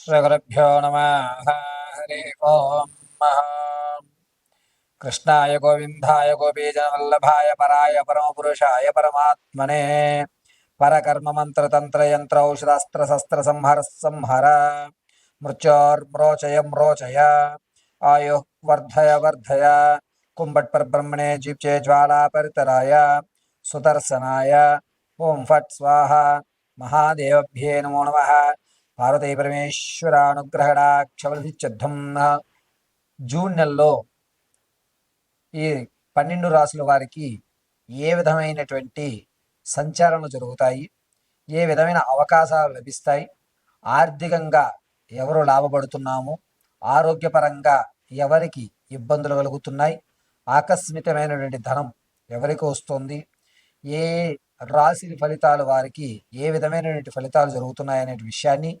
श्रीगुरुभ्यो नमः। हरि ओम् कृष्णाय गोविन्दाय गोपीजनवल्लभाय पराय परमपुरुषाय परमात्मने। संहर। मृत्योर्म्रोचय, म्रोचय। आयुः वर्धय वर्धय। कुम्भट्परब्रह्मणे जीप्चे ज्वालापरितराय। सुदर्शनाय। ॐ फट् स्वाहा। महादेवभ्ये नमो नमः। పార్వతీ పరమేశ్వర జూన్ నెలలో ఈ పన్నెండు రాసుల వారికి ఏ విధమైనటువంటి సంచారాలు జరుగుతాయి? ఏ విధమైన అవకాశాలు లభిస్తాయి? ఆర్థికంగా ఎవరు లాభపడుతున్నాము? ఆరోగ్యపరంగా ఎవరికి ఇబ్బందులు కలుగుతున్నాయి? ఆకస్మికమైనటువంటి ధనం ఎవరికి వస్తుంది? ఏ రాశి ఫలితాలు వారికి ఏ విధమైనటువంటి ఫలితాలు జరుగుతున్నాయి అనే విషయాన్ని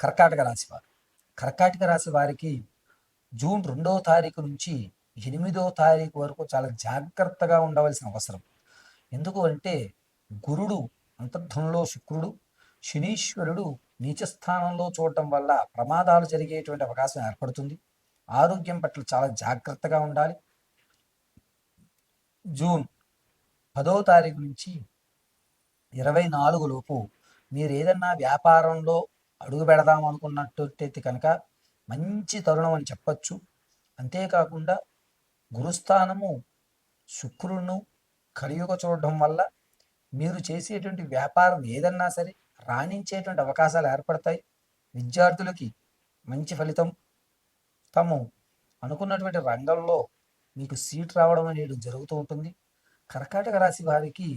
కర్కాటక రాశి వారు. కర్కాటక రాశి వారికి జూన్ రెండవ తారీఖు నుంచి ఎనిమిదవ తారీఖు వరకు చాలా జాగ్రత్తగా ఉండవలసిన అవసరం. ఎందుకు అంటే గురుడు అంతర్ధంలో శుక్రుడు శనీశ్వరుడు నీచస్థానంలో చూడటం వల్ల ప్రమాదాలు జరిగేటువంటి అవకాశం ఏర్పడుతుంది. ఆరోగ్యం పట్ల చాలా జాగ్రత్తగా ఉండాలి. జూన్ పదో తారీఖు నుంచి ఇరవై నాలుగు లోపు మీరు ఏదన్నా వ్యాపారంలో అడుగు పెడదాం అనుకున్నట్టయితే కనుక మంచి తరుణం అని చెప్పచ్చు. అంతేకాకుండా గురుస్థానము శుక్రుడును కలియుగ చూడడం వల్ల మీరు చేసేటువంటి వ్యాపారం ఏదన్నా సరే రాణించేటువంటి అవకాశాలు ఏర్పడతాయి. విద్యార్థులకి మంచి ఫలితం తాము అనుకున్నటువంటి రంగంలో మీకు సీట్ రావడం అనేది జరుగుతూ ఉంటుంది. కర్కాటక రాశి వారికి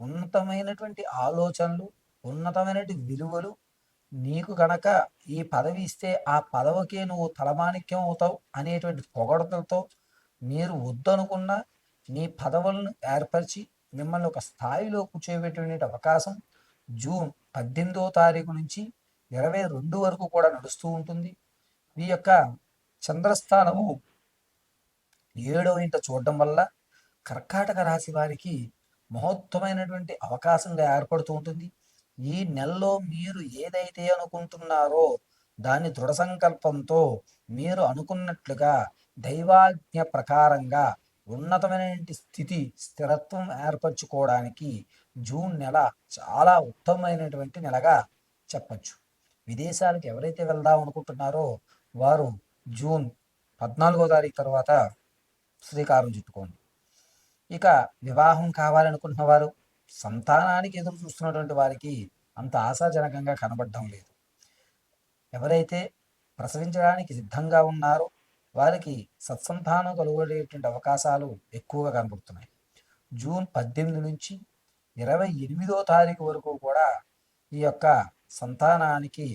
ఉన్నతమైనటువంటి ఆలోచనలు ఉన్నతమైనటువంటి విలువలు నీకు గనక ఈ పదవి ఇస్తే ఆ పదవికే నువ్వు తలమాణిక్యం అవుతావు అనేటువంటి పొగడతలతో మీరు వద్దనుకున్న నీ పదవులను ఏర్పరిచి మిమ్మల్ని ఒక స్థాయిలో కూర్చోబెట్టేటువంటి అవకాశం జూన్ పద్దెనిమిదో తారీఖు నుంచి ఇరవై రెండు వరకు కూడా నడుస్తూ ఉంటుంది. ఈ యొక్క చంద్రస్థానము ఏడో ఇంట చూడడం వల్ల కర్కాటక రాశి వారికి మహోత్తమైనటువంటి అవకాశంగా ఏర్పడుతూ ఉంటుంది. ఈ నెలలో మీరు ఏదైతే అనుకుంటున్నారో దాని దృఢ సంకల్పంతో మీరు అనుకున్నట్లుగా దైవాజ్ఞ ప్రకారంగా ఉన్నతమైనటువంటి స్థితి స్థిరత్వం ఏర్పరచుకోవడానికి జూన్ నెల చాలా ఉత్తమమైనటువంటి నెలగా చెప్పచ్చు. విదేశాలకు ఎవరైతే వెళ్దాం అనుకుంటున్నారో వారు జూన్ పద్నాలుగో తారీఖు తర్వాత శ్రీకారం చుట్టుకోండి. ఇక వివాహం కావాలనుకుంటున్న వారు సంతానానికి ఎదురు చూస్తున్నటువంటి వారికి అంత ఆశాజనకంగా కనబడడం లేదు. ఎవరైతే ప్రసవించడానికి సిద్ధంగా ఉన్నారో వారికి సత్సంతానం కలుగునేటువంటి అవకాశాలు ఎక్కువగా కనబడుతున్నాయి. జూన్ పద్దెనిమిది నుంచి ఇరవై ఎనిమిదో తారీఖు వరకు కూడా ఈ యొక్క సంతానానికి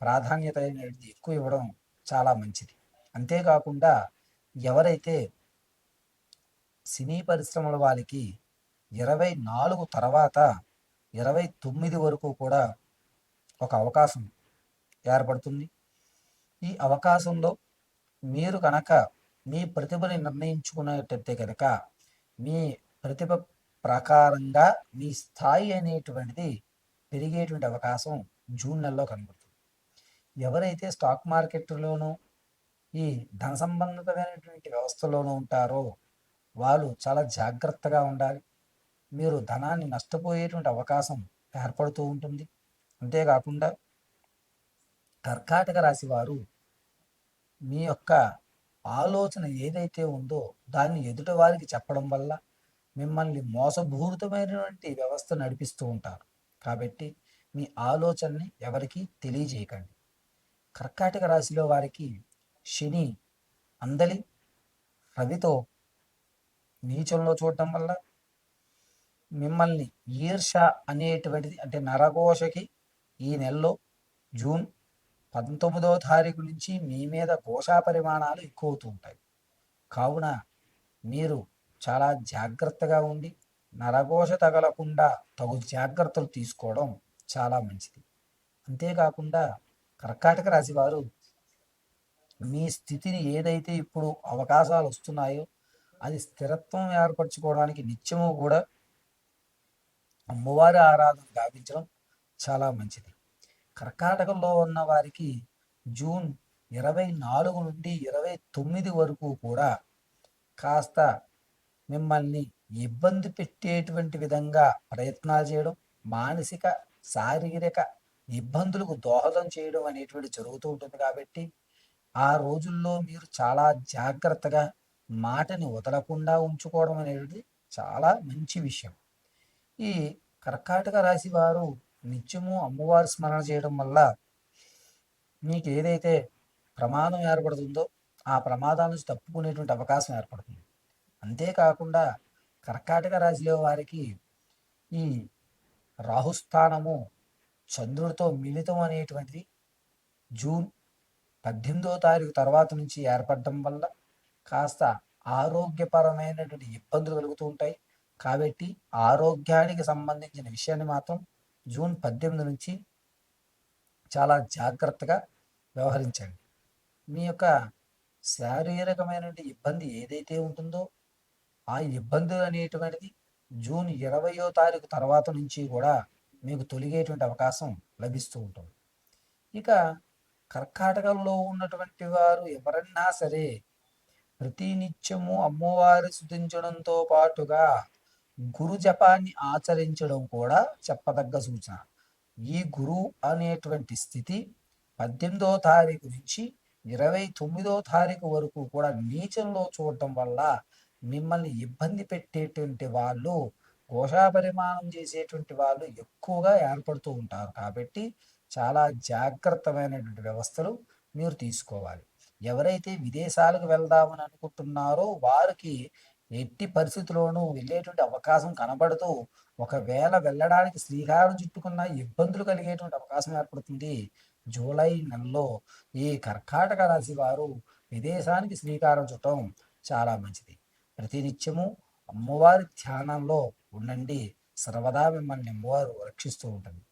ప్రాధాన్యత అనేది ఎక్కువ ఇవ్వడం చాలా మంచిది. అంతేకాకుండా ఎవరైతే సినీ పరిశ్రమల వాళ్ళకి ఇరవై నాలుగు తర్వాత ఇరవై తొమ్మిది వరకు కూడా ఒక అవకాశం ఏర్పడుతుంది. ఈ అవకాశంలో మీరు కనుక మీ ప్రతిభని నిర్ణయించుకునేటట్టే కనుక మీ ప్రతిభ ప్రకారంగా మీ స్థాయి అనేటువంటిది పెరిగేటువంటి అవకాశం జూన్ నెలలో కనబడుతుంది. ఎవరైతే స్టాక్ మార్కెట్లోనూ ఈ ధన సంబంధితమైనటువంటి వ్యవస్థలోనూ ఉంటారో వాళ్ళు చాలా జాగ్రత్తగా ఉండాలి. మీరు ధనాన్ని నష్టపోయేటువంటి అవకాశం ఏర్పడుతూ ఉంటుంది. అంతేకాకుండా కర్కాటక రాశి వారు మీ యొక్క ఆలోచన ఏదైతే ఉందో దాన్ని ఎదుటి వారికి చెప్పడం వల్ల మిమ్మల్ని మోసభూరితమైనటువంటి వ్యవస్థ నడిపిస్తూ ఉంటారు. కాబట్టి మీ ఆలోచనని ఎవరికి తెలియజేయకండి. కర్కాటక రాశిలో వారికి శని అందలి రవితో నీచంలో చూడటం వల్ల మిమ్మల్ని ఈర్ష అనేటువంటిది అంటే నరఘోషకి ఈ నెలలో జూన్ పంతొమ్మిదవ తారీఖు నుంచి మీ మీద ఘోషా పరిమాణాలు ఎక్కువ అవుతూ ఉంటాయి. కావున మీరు చాలా జాగ్రత్తగా ఉండి నరఘోష తగలకుండా తగు జాగ్రత్తలు తీసుకోవడం చాలా మంచిది. అంతేకాకుండా కర్కాటక రాశి వారు మీ స్థితిని ఏదైతే ఇప్పుడు అవకాశాలు వస్తున్నాయో అది స్థిరత్వం ఏర్పరచుకోవడానికి నిత్యము కూడా అమ్మవారి ఆరాధన గావించడం చాలా మంచిది. కర్కాటకంలో ఉన్న వారికి జూన్ ఇరవై నాలుగు నుండి ఇరవై తొమ్మిది వరకు కూడా కాస్త మిమ్మల్ని ఇబ్బంది పెట్టేటువంటి విధంగా ప్రయత్నాలు చేయడం మానసిక శారీరక ఇబ్బందులకు దోహదం చేయడం అనేటువంటి జరుగుతూ ఉంటుంది కాబట్టి ఆ రోజుల్లో మీరు చాలా జాగ్రత్తగా మాటని వదలకుండా ఉంచుకోవడం అనేది చాలా మంచి విషయం. ఈ కర్కాటక రాశి వారు నిత్యము అమ్మవారి స్మరణ చేయడం వల్ల మీకు ఏదైతే ప్రమాదం ఏర్పడుతుందో ఆ ప్రమాదాల నుంచి తప్పుకునేటువంటి అవకాశం ఏర్పడుతుంది. అంతేకాకుండా కర్కాటక రాశిలో వారికి ఈ రాహుస్థానము చంద్రుడితో మిళితం అనేటువంటిది జూన్ పద్దెనిమిదో తారీఖు తర్వాత నుంచి ఏర్పడడం వల్ల కాస్త ఆరోగ్యపరమైనటువంటి ఇబ్బందులు కలుగుతూ ఉంటాయి. కాబట్టి ఆరోగ్యానికి సంబంధించిన విషయాన్ని మాత్రం జూన్ పద్దెనిమిది నుంచి చాలా జాగ్రత్తగా వ్యవహరించండి. మీ యొక్క శారీరకమైనటువంటి ఇబ్బంది ఏదైతే ఉంటుందో ఆ ఇబ్బందులు అనేటువంటిది జూన్ ఇరవయో తారీఖు తర్వాత నుంచి కూడా మీకు తొలిగేటువంటి అవకాశం లభిస్తూ ఉంటుంది. ఇక కర్కాటకంలో ఉన్నటువంటి వారు ఎవరన్నా సరే ప్రతినిత్యము అమ్మవారి శుద్ధించడంతో పాటుగా గురు జపాన్ని ఆచరించడం కూడా చెప్పదగ్గ సూచన. ఈ గురు అనేటువంటి స్థితి పద్దెనిమిదో తారీఖు నుంచి ఇరవై తొమ్మిదో తారీఖు వరకు కూడా నీచంలో చూడటం వల్ల మిమ్మల్ని ఇబ్బంది పెట్టేటువంటి వాళ్ళు ఘోషా పరిమాణం చేసేటువంటి వాళ్ళు ఎక్కువగా ఏర్పడుతూ ఉంటారు. కాబట్టి చాలా జాగ్రత్తమైనటువంటి వ్యవస్థలు మీరు తీసుకోవాలి. ఎవరైతే విదేశాలకు వెళ్దామని అనుకుంటున్నారో వారికి ఎట్టి పరిస్థితుల్లోనూ వెళ్ళేటువంటి అవకాశం కనబడుతూ ఒకవేళ వెళ్ళడానికి శ్రీకారం చుట్టుకున్న ఇబ్బందులు కలిగేటువంటి అవకాశం ఏర్పడుతుంది. జూలై నెలలో ఈ కర్కాటక రాశి వారు విదేశానికి శ్రీకారం చుట్టడం చాలా మంచిది. ప్రతినిత్యము అమ్మవారి ధ్యానంలో ఉండండి. సర్వదా మిమ్మల్ని అమ్మవారు రక్షిస్తూ ఉంటుంది.